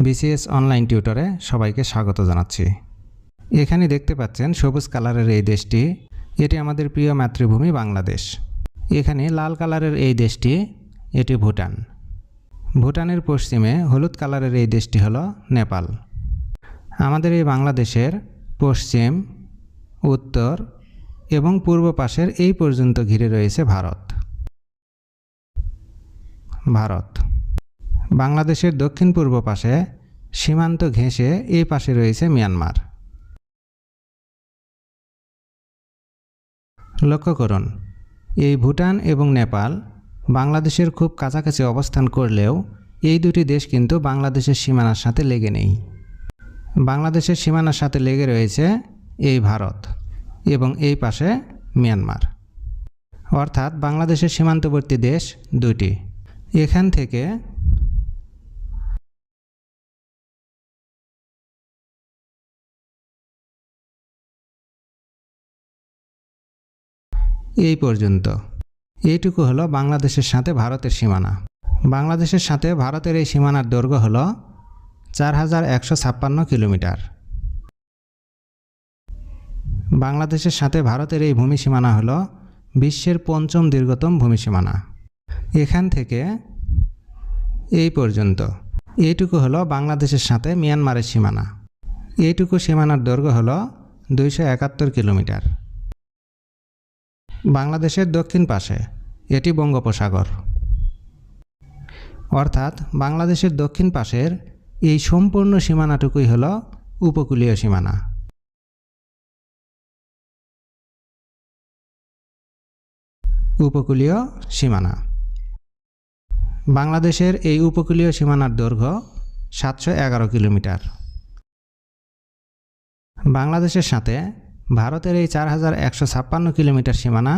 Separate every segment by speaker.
Speaker 1: BCS online টিউটরে সবাইকে স্বাগত জানাচ্ছি। এখানে দেখতে পাচ্ছেন সবুজ কালারের এই দেশটি। এটি আমাদের প্রিয় মাতৃভূমি বাংলাদেশ। এখানে লাল কালারের এই দেশটি, এটি ভুটান। ভুটানের পশ্চিমে হলুদ কালারের এই দেশটি হলো নেপাল। আমাদের এই বাংলাদেশের পশ্চিম, উত্তর এবং পূর্ব পাশের এই পর্যন্ত ঘিরে রয়েছে ভারত। ভারত। বাংলাদেশের দক্ষিণ পূর্ব পাশে সীমান্ত ঘেঁষে এই পাশে রয়েছে মিয়ানমার। লক্ষ্য করুন, এই ভুটান এবং নেপাল বাংলাদেশের খুব কাছাকাছি অবস্থান করলেও এই দুটি দেশ কিন্তু বাংলাদেশের সীমানার সাথে লেগে নেই। বাংলাদেশের সীমানার সাথে লেগে রয়েছে এই ভারত এবং এই পাশে মিয়ানমার। অর্থাৎ বাংলাদেশের সীমান্তবর্তী দেশ দুটি। এখান থেকে এই পর্যন্ত। এইটুকু হলো বাংলাদেশের সাথে ভারতের সীমানা। বাংলাদেশের সাথে ভারতের এই সীমানার দৈর্ঘ্য হল চার হাজার একশো ছাপ্পান্ন কিলোমিটার। বাংলাদেশের সাথে ভারতের এই ভূমি সীমানা হল বিশ্বের পঞ্চম দীর্ঘতম ভূমি সীমানা। এখান থেকে এই পর্যন্ত। এইটুকু হলো বাংলাদেশের সাথে মিয়ানমারের সীমানা। এইটুকু সীমানার দৈর্ঘ্য হলো দুইশো একাত্তর কিলোমিটার। বাংলাদেশের দক্ষিণ পাশে, এটি বঙ্গোপসাগর। অর্থাৎ বাংলাদেশের দক্ষিণ পাশের এই সম্পূর্ণ সীমানাটুকুই হল উপকূলীয় সীমানা। উপকূলীয় সীমানা। বাংলাদেশের এই উপকূলীয় সীমানার দৈর্ঘ্য সাতশো এগারো কিলোমিটার। বাংলাদেশের সাথে ভারতের এই চার হাজার একশো ছাপ্পান্ন কিলোমিটার সীমানা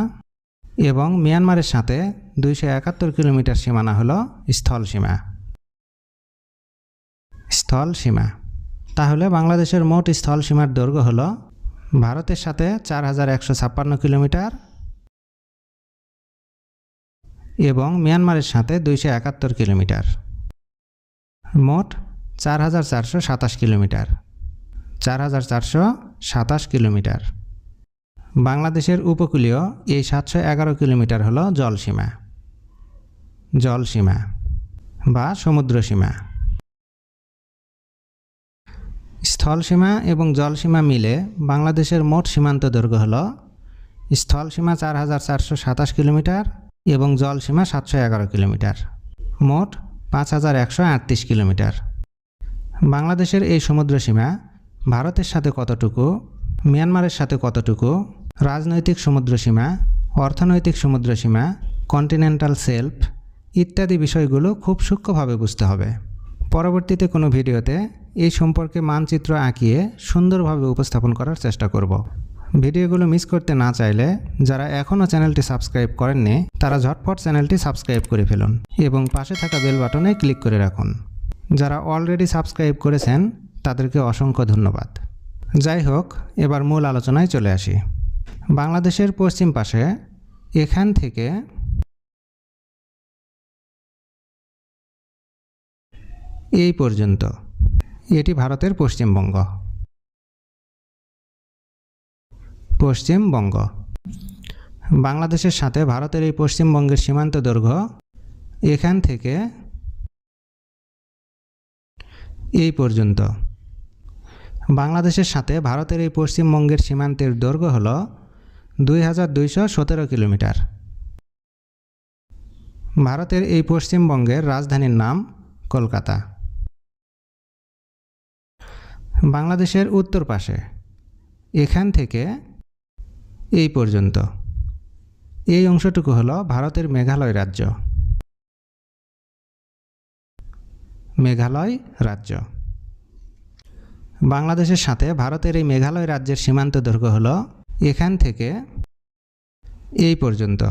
Speaker 1: এবং মিয়ানমারের সাথে দুইশো একাত্তর কিলোমিটার সীমানা হল স্থল সীমা। স্থল সীমা। তাহলে বাংলাদেশের মোট স্থল সীমার দৈর্ঘ্য হল ভারতের সাথে চার হাজার একশো ছাপ্পান্ন কিলোমিটার এবং মিয়ানমারের সাথে দুইশো একাত্তর কিলোমিটার। মোট চার হাজার চারশো সাতাশ কিলোমিটার। চার হাজার চারশো সাতাশ কিলোমিটার। বাংলাদেশের উপকূলীয় এই সাতশো এগারো কিলোমিটার হলো জলসীমা। জলসীমা বা সমুদ্রসীমা। স্থলসীমা এবং জলসীমা মিলে বাংলাদেশের মোট সীমান্ত দৈর্ঘ্য হল স্থলসীমা চার হাজার চারশো সাতাশ কিলোমিটার এবং জলসীমা সাতশো এগারো কিলোমিটার। মোট পাঁচ হাজার একশো আটত্রিশ কিলোমিটার। বাংলাদেশের এই সমুদ্রসীমা ভারতের সাথে কতটুকু? মিয়ানমারের সাথে কতটুকু? রাজনৈতিক সমুদ্রসীমা অর্থনৈতিক সমুদ্রসীমা কন্টিনেন্টাল সেলফ ইত্যাদি বিষয়গুলো খুব সূক্ষ্মভাবে বুঝতে হবে। পরবর্তীতে কোনো ভিডিওতে এই সম্পর্কে মানচিত্র আঁকিয়ে সুন্দরভাবে উপস্থাপন করার চেষ্টা করব। ভিডিওগুলো মিস করতে না চাইলে যারা এখনও চ্যানেলটি সাবস্ক্রাইব করেননি, তারা ঝটপট চ্যানেলটি সাবস্ক্রাইব করে ফেলুন এবং পাশে থাকা বেল বাটনে ক্লিক করে রাখুন। যারা অলরেডি সাবস্ক্রাইব করেছেন তাদেরকে অসংখ্য ধন্যবাদ। যাই হোক, এবার মূল আলোচনায় চলে আসি। বাংলাদেশের পশ্চিম পাশে এখান থেকে এই পর্যন্ত। এটি ভারতের পশ্চিমবঙ্গ। পশ্চিমবঙ্গ। বাংলাদেশের সাথে ভারতের এই পশ্চিমবঙ্গের সীমান্ত দৈর্ঘ্য এখান থেকে এই পর্যন্ত। বাংলাদেশের সাথে ভারতের এই পশ্চিমবঙ্গের সীমান্তের দৈর্ঘ্য হল দুই হাজার দুইশো সতেরো কিলোমিটার। ভারতের এই পশ্চিমবঙ্গের রাজধানীর নাম কলকাতা। বাংলাদেশের উত্তর পাশে, এখান থেকে এই পর্যন্ত। এই অংশটুকু হলো ভারতের মেঘালয় রাজ্য। মেঘালয় রাজ্য। বাংলাদেশের সাথে ভারতের এই মেঘালয় রাজ্যের সীমান্ত দৈর্ঘ্য হল এখান থেকে এই পর্যন্ত।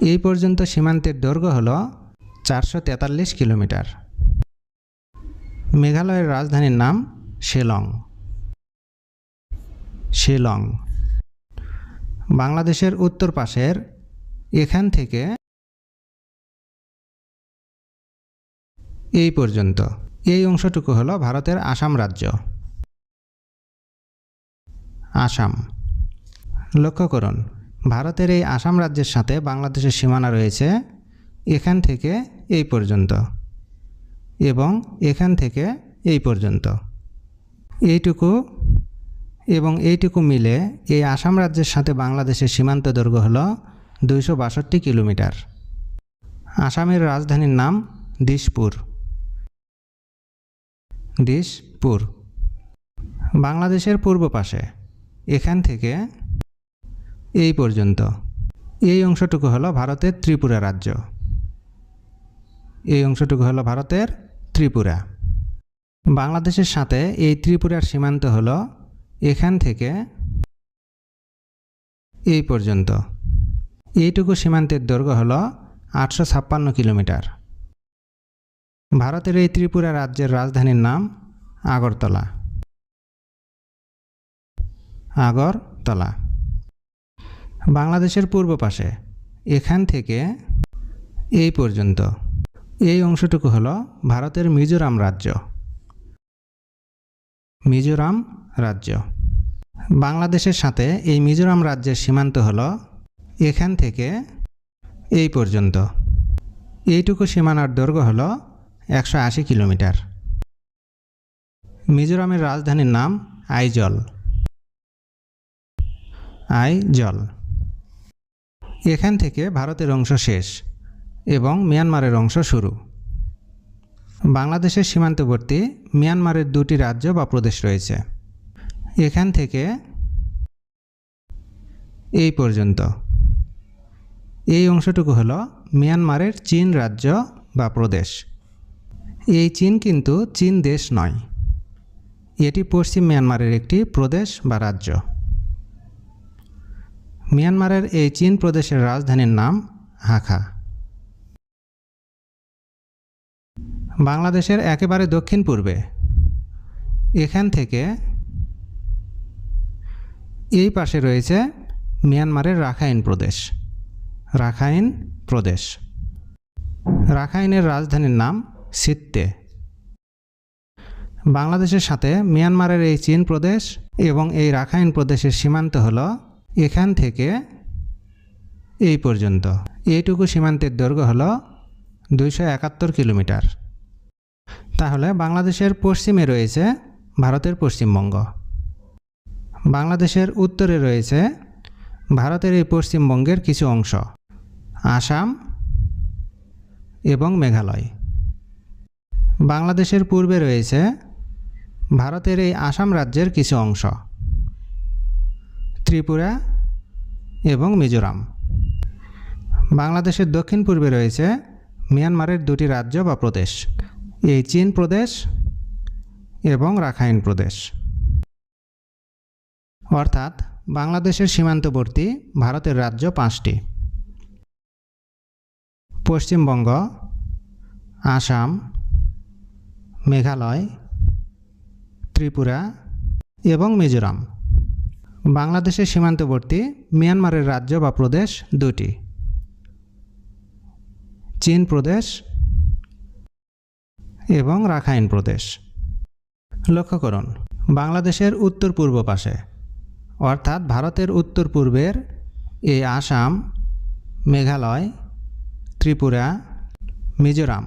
Speaker 1: এই পর্যন্ত সীমান্তের দৈর্ঘ্য হল চারশো তেতাল্লিশ কিলোমিটার। মেঘালয়ের রাজধানীর নাম শিলং। শিলং। বাংলাদেশের উত্তর পাশের এখান থেকে এই পর্যন্ত। এই অংশটুকু হলো ভারতের আসাম রাজ্য। আসাম। লক্ষ্য করুন, ভারতের এই আসাম রাজ্যের সাথে বাংলাদেশের সীমানা রয়েছে এখান থেকে এই পর্যন্ত এবং এখান থেকে এই পর্যন্ত। এইটুকু এবং এইটুকু মিলে এই আসাম রাজ্যের সাথে বাংলাদেশের সীমান্ত দৈর্ঘ্য হল দুইশো বাষট্টি কিলোমিটার। আসামের রাজধানীর নাম দিশপুর দিশপুর বাংলাদেশের পূর্ব পাশে। এখান থেকে এই পর্যন্ত। এই অংশটুকু হলো ভারতের ত্রিপুরা রাজ্য। এই অংশটুকু হলো ভারতের ত্রিপুরা। বাংলাদেশের সাথে এই ত্রিপুরার সীমান্ত হলো এখান থেকে এই পর্যন্ত। এইটুকু সীমান্তের দৈর্ঘ্য হলো আটশো ছাপ্পান্ন কিলোমিটার। ভারতের এই ত্রিপুরা রাজ্যের রাজধানীর নাম আগরতলা। আগরতলা। বাংলাদেশের পূর্ব পাশে। এখান থেকে এই পর্যন্ত। এই অংশটুকু হলো ভারতের মিজোরাম রাজ্য। মিজোরাম রাজ্য। বাংলাদেশের সাথে এই মিজোরাম রাজ্যের সীমান্ত হলো এখান থেকে এই পর্যন্ত। এইটুকু সীমানার দৈর্ঘ্য হলো একশো আশি কিলোমিটার। মিজোরামের রাজধানীর নাম আইজল। আইজল। এখান থেকে ভারতের অংশ শেষ এবং মিয়ানমারের অংশ শুরু। বাংলাদেশের সীমান্তবর্তী মিয়ানমারের দুটি রাজ্য বা প্রদেশ রয়েছে। এখান থেকে এই পর্যন্ত। এই অংশটুকু হলো মিয়ানমারের চীন রাজ্য বা প্রদেশ। এই চীন কিন্তু চীন দেশ নয়। এটি পশ্চিম মিয়ানমারের একটি প্রদেশ বা রাজ্য। মিয়ানমারের এই চীন প্রদেশের রাজধানীর নাম হাখা। বাংলাদেশের একেবারে দক্ষিণ পূর্বে। এখান থেকে এই পাশে রয়েছে মিয়ানমারের রাখাইন প্রদেশ। রাখাইন প্রদেশ। রাখাইনের রাজধানীর নাম সিত্তে। বাংলাদেশের সাথে মিয়ানমারের এই চীন প্রদেশ এবং এই রাখাইন প্রদেশের সীমান্ত হল এখান থেকে এই পর্যন্ত। এইটুকু সীমান্তের দৈর্ঘ্য হল দুইশো একাত্তর কিলোমিটার। তাহলে বাংলাদেশের পশ্চিমে রয়েছে ভারতের পশ্চিমবঙ্গ। বাংলাদেশের উত্তরে রয়েছে ভারতের এই পশ্চিমবঙ্গের কিছু অংশ, আসাম এবং মেঘালয়। বাংলাদেশের পূর্বে রয়েছে ভারতের এই আসাম রাজ্যের কিছু অংশ, ত্রিপুরা এবং মিজোরাম। বাংলাদেশের দক্ষিণ পূর্বে রয়েছে মিয়ানমারের দুটি রাজ্য বা প্রদেশ, এই চীন প্রদেশ এবং রাখাইন প্রদেশ। অর্থাৎ বাংলাদেশের সীমান্তবর্তী ভারতের রাজ্য পাঁচটি। পশ্চিমবঙ্গ, আসাম মেঘালয়, ত্রিপুরা এবং মিজোরাম। বাংলাদেশের সীমান্তবর্তী মিয়ানমারের রাজ্য বা প্রদেশ দুটি। চীন প্রদেশ এবং রাখাইন প্রদেশ। লক্ষ্য করুন, বাংলাদেশের উত্তর পূর্ব পাশে, অর্থাৎ ভারতের উত্তর পূর্বের এই আসাম, মেঘালয়, ত্রিপুরা, মিজোরাম।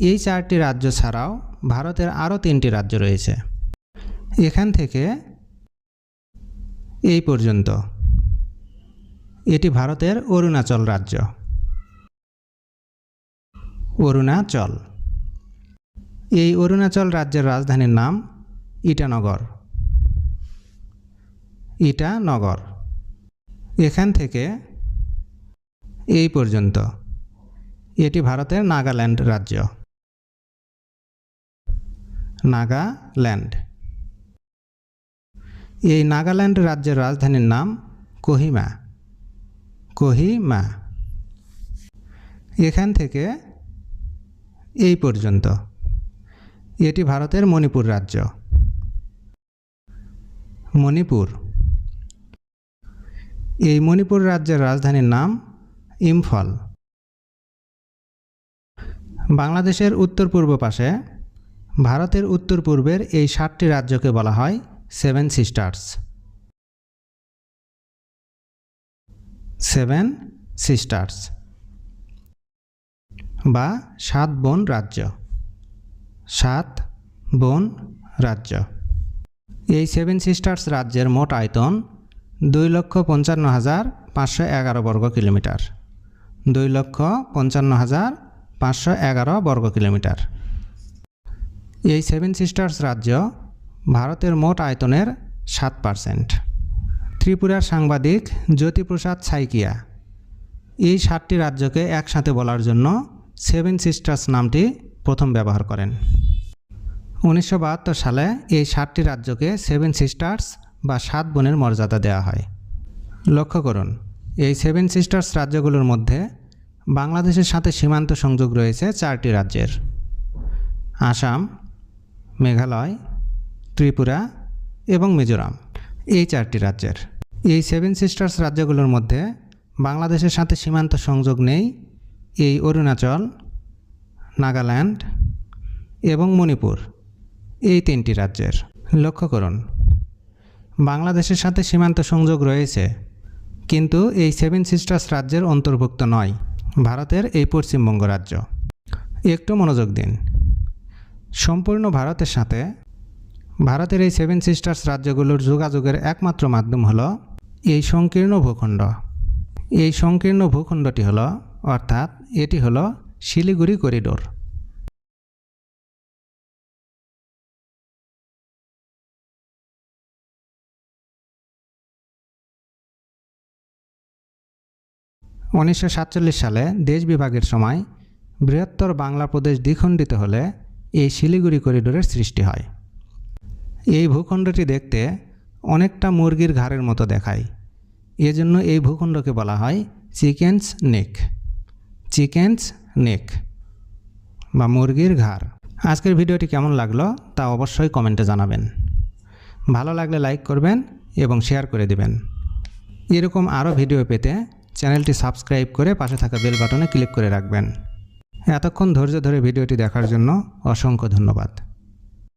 Speaker 1: এই চারটি রাজ্য ছাড়াও ভারতের আরও তিনটি রাজ্য রয়েছে। এখান থেকে এই পর্যন্ত। এটি ভারতের অরুণাচল রাজ্য। অরুণাচল। এই অরুণাচল রাজ্যের রাজধানীর নাম ইটানগর। ইটানগর। এখান থেকে এই পর্যন্ত। এটি ভারতের নাগাল্যান্ড রাজ্য। নাগাল্যান্ড। এই নাগাল্যান্ড রাজ্যের রাজধানীর নাম কোহিমা। কোহিমা। এখান থেকে এই পর্যন্ত। এটি ভারতের মণিপুর রাজ্য। মণিপুর। এই মণিপুর রাজ্যের রাজধানীর নাম ইম্ফল। বাংলাদেশের উত্তর পূর্ব পাশে ভারতের উত্তর পূর্বের এই সাতটি রাজ্যকে বলা হয় সেভেন সিস্টার্স সেভেন সিস্টার্স বা সাত বোন রাজ্য। সাত বোন রাজ্য। এই সেভেন সিস্টার্স রাজ্যের মোট আয়তন দুই লক্ষ পঞ্চান্ন হাজার পাঁচশো এগারো বর্গ কিলোমিটার। দুই লক্ষ পঞ্চান্ন হাজার পাঁচশো এগারো বর্গ কিলোমিটার। এই সেভেন সিস্টার্স রাজ্য ভারতের মোট আয়তনের সাত পার্সেন্ট ত্রিপুরার সাংবাদিক জ্যোতিপ্রসাদ সাইকিয়া, এই সাতটি রাজ্যকে একসাথে বলার জন্য সেভেন সিস্টার্স নামটি প্রথম ব্যবহার করেন। উনিশশো বাহাত্তর সালে এই সাতটি রাজ্যকে সেভেন সিস্টার্স বা সাত বোনের মর্যাদা দেওয়া হয়। লক্ষ্য করুন, এই সেভেন সিস্টার্স রাজ্যগুলোর মধ্যে বাংলাদেশের সাথে সীমান্ত সংযোগ রয়েছে চারটি রাজ্যের। আসাম মেঘালয়, ত্রিপুরা এবং মিজোরাম। এই চারটি রাজ্যের। এই সেভেন সিস্টার্স রাজ্যগুলোর মধ্যে বাংলাদেশের সাথে সীমান্ত সংযোগ নেই। এই অরুণাচল, নাগাল্যান্ড এবং মণিপুর। এই তিনটি রাজ্যের। লক্ষ্য করুন, বাংলাদেশের সাথে সীমান্ত সংযোগ রয়েছে, কিন্তু এই সেভেন সিস্টার্স রাজ্যের অন্তর্ভুক্ত নয়। ভারতের এই পশ্চিমবঙ্গ রাজ্য। একটু মনোযোগ দিন। সম্পূর্ণ ভারতের সাথে, ভারতের এই সেভেন সিস্টার্স রাজ্যগুলোর যোগাযোগের একমাত্র মাধ্যম হলো এই সংকীর্ণ ভূখণ্ড। এই সংকীর্ণ ভূখণ্ডটি হলো, অর্থাৎ এটি হলো শিলিগুড়ি করিডোর। উনিশশো সাতচল্লিশ সালে দেশ বিভাগের সময় বৃহত্তর বাংলা প্রদেশ দ্বিখণ্ডিত হলে এই শিলিগুড়ি করিডোরের সৃষ্টি হয়। এই ভূখণ্ডটি দেখতে অনেকটা মুরগির ঘাড়ের মতো দেখায়। এজন্য এই ভূখণ্ডকে বলা হয় চিকেন্স নেক। চিকেন্স নেক বা মুরগির ঘাড়। আজকের ভিডিওটি কেমন লাগল তা অবশ্যই কমেন্টে জানাবেন। ভালো লাগলে লাইক করবেন এবং শেয়ার করে দিবেন। এরকম আরও ভিডিও পেতে চ্যানেলটি সাবস্ক্রাইব করে পাশে থাকা বেল বাটনে ক্লিক করে রাখবেন। এতক্ষণ ধৈর্য ধরে ভিডিওটি দেখার জন্য অসংখ্য ধন্যবাদ।